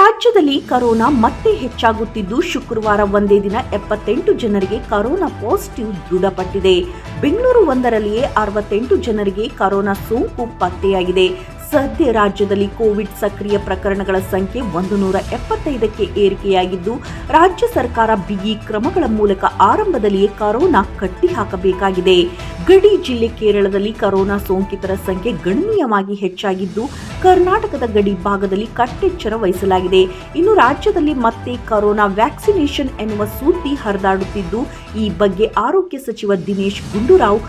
ರಾಜ್ಯದಲ್ಲಿ ಕರೋನಾ ಮತ್ತೆ ಹೆಚ್ಚಾಗುತ್ತಿದ್ದು ಶುಕ್ರವಾರ ಒಂದೇ ದಿನ ಎಪ್ಪತ್ತೆಂಟು ಜನರಿಗೆ ಕರೋನಾ ಪಾಸಿಟಿವ್ ದೃಢಪಟ್ಟಿದೆ. ಬೆಂಗಳೂರು ಒಂದರಲ್ಲಿಯೇ ಅರವತ್ತೆಂಟು ಜನರಿಗೆ ಕರೋನಾ ಸೋಂಕು ಪತ್ತೆಯಾಗಿದೆ. ಸದ್ಯ ರಾಜ್ಯದಲ್ಲಿ ಕೋವಿಡ್ ಸಕ್ರಿಯ ಪ್ರಕರಣಗಳ ಸಂಖ್ಯೆ ಒಂದು ನೂರ ಎಪ್ಪತ್ತೈದಕ್ಕೆ ಏರಿಕೆಯಾಗಿದ್ದು, ರಾಜ್ಯ ಸರ್ಕಾರ ಬಿಗಿ ಕ್ರಮಗಳ ಮೂಲಕ ಆರಂಭದಲ್ಲಿಯೇ ಕರೋನಾ ಕಟ್ಟಿಹಾಕಬೇಕಾಗಿದೆ. ಗಡಿ ಜಿಲ್ಲೆ ಕೇರಳದಲ್ಲಿ ಕರೋನಾ ಸೋಂಕಿತರ ಸಂಖ್ಯೆ ಗಣನೀಯವಾಗಿ ಹೆಚ್ಚಾಗಿದ್ದು, ಕರ್ನಾಟಕದ ಗಡಿ ಭಾಗದಲ್ಲಿ ಕಟ್ಟೆಚ್ಚರ ವಹಿಸಲಾಗಿದೆ. ಇನ್ನು ರಾಜ್ಯದಲ್ಲಿ ಮತ್ತೆ ಕರೋನಾ ವ್ಯಾಕ್ಸಿನೇಷನ್ ಎನ್ನುವ ಸುದ್ದಿ ಹರಿದಾಡುತ್ತಿದ್ದು, ಈ ಬಗ್ಗೆ ಆರೋಗ್ಯ ಸಚಿವ ದಿನೇಶ್ ಗುಂಡೂರಾವ್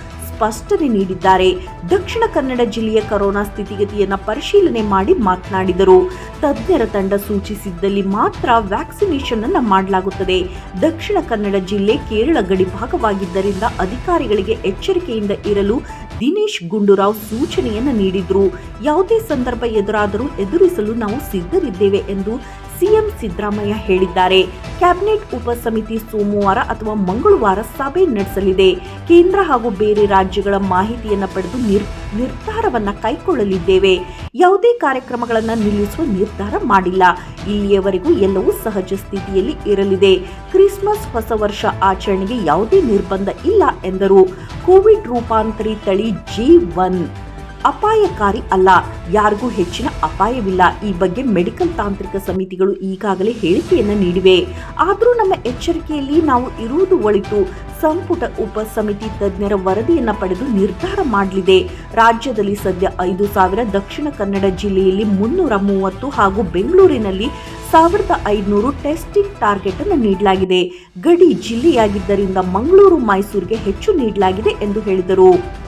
ಸ್ಪಷ್ಟನೆ ನೀಡಿದ್ದಾರೆ. ದಕ್ಷಿಣ ಕನ್ನಡ ಜಿಲ್ಲೆಯ ಕೊರೋನಾ ಸ್ಥಿತಿಗತಿಯನ್ನು ಪರಿಶೀಲನೆ ಮಾಡಿ ಮಾತನಾಡಿದರು. ತಜ್ಞರ ತಂಡ ಸೂಚಿಸಿದ್ದಲ್ಲಿ ಮಾತ್ರ ವ್ಯಾಕ್ಸಿನೇಷನ್ ಅನ್ನು ಮಾಡಲಾಗುತ್ತದೆ. ದಕ್ಷಿಣ ಕನ್ನಡ ಜಿಲ್ಲೆ ಕೇರಳ ಗಡಿ ಭಾಗವಾಗಿದ್ದರಿಂದ ಅಧಿಕಾರಿಗಳಿಗೆ ಎಚ್ಚರಿಕೆಯಿಂದ ಇರಲು ದಿನೇಶ್ ಗುಂಡೂರಾವ್ ಸೂಚನೆಯನ್ನು ನೀಡಿದ್ರು. ಯಾವುದೇ ಸಂದರ್ಭ ಎದುರಾದರೂ ಎದುರಿಸಲು ನಾವು ಸಿದ್ಧರಿದ್ದೇವೆ ಎಂದು ಸಿಎಂ ಸಿದ್ದರಾಮಯ್ಯ ಹೇಳಿದ್ದಾರೆ. ಕ್ಯಾಬಿನೆಟ್ ಉಪಸಮಿತಿ ಸೋಮವಾರ ಅಥವಾ ಮಂಗಳವಾರ ಸಭೆ ನಡೆಸಲಿದೆ. ಕೇಂದ್ರ ಹಾಗೂ ಬೇರೆ ರಾಜ್ಯಗಳ ಮಾಹಿತಿಯನ್ನು ಪಡೆದು ನಿರ್, ನಿರ್ಧಾರವನ್ನ ಕೈಗೊಳ್ಳಲಿದ್ದೇವೆ ಯಾವುದೇ ಕಾರ್ಯಕ್ರಮಗಳನ್ನು ನಿಲ್ಲಿಸುವ ನಿರ್ಧಾರ ಮಾಡಿಲ್ಲ. ಇಲ್ಲಿಯವರೆಗೂ ಎಲ್ಲವೂ ಸಹಜ ಸ್ಥಿತಿಯಲ್ಲಿ ಇರಲಿದೆ. ಕ್ರಿಸ್ಮಸ್ ಹೊಸ ವರ್ಷ ಆಚರಣೆಗೆ ಯಾವುದೇ ನಿರ್ಬಂಧ ಇಲ್ಲ ಎಂದರು. ಕೋವಿಡ್ ರೂಪಾಂತರಿ ತಳಿ ಜಿ ಅಪಾಯಕಾರಿ ಅಲ್ಲ. ಯಾರಿಗೂ ಹೆಚ್ಚಿನ ಅಪಾಯವಿಲ್ಲ. ಈ ಬಗ್ಗೆ ಮೆಡಿಕಲ್ ತಾಂತ್ರಿಕ ಸಮಿತಿಗಳು ಈಗಾಗಲೇ ಹೇಳಿಕೆಯನ್ನು ನೀಡಿವೆ. ಆದರೂ ನಮ್ಮ ಎಚ್ಚರಿಕೆಯಲ್ಲಿ ನಾವು ಇರುವುದು ಒಳಿತು ಸಂಪುಟ ಉಪ ಸಮಿತಿ ತಜ್ಞರ ವರದಿಯನ್ನು ಪಡೆದು ನಿರ್ಧಾರ ಮಾಡಲಿದೆ. ರಾಜ್ಯದಲ್ಲಿ ಸದ್ಯ ಐದು ಸಾವಿರ ದಕ್ಷಿಣ ಕನ್ನಡ ಜಿಲ್ಲೆಯಲ್ಲಿ ಮುನ್ನೂರ ಮೂವತ್ತು ಹಾಗೂ ಬೆಂಗಳೂರಿನಲ್ಲಿ ಸಾವಿರದ ಐದುನೂರು ಟೆಸ್ಟಿಂಗ್ ಟಾರ್ಗೆಟ್ ಅನ್ನು ನೀಡಲಾಗಿದೆ. ಗಡಿ ಜಿಲ್ಲೆಯಾಗಿದ್ದರಿಂದ ಮಂಗಳೂರು, ಮೈಸೂರಿಗೆ ಹೆಚ್ಚು ನೀಡಲಾಗಿದೆ ಎಂದು ಹೇಳಿದರು.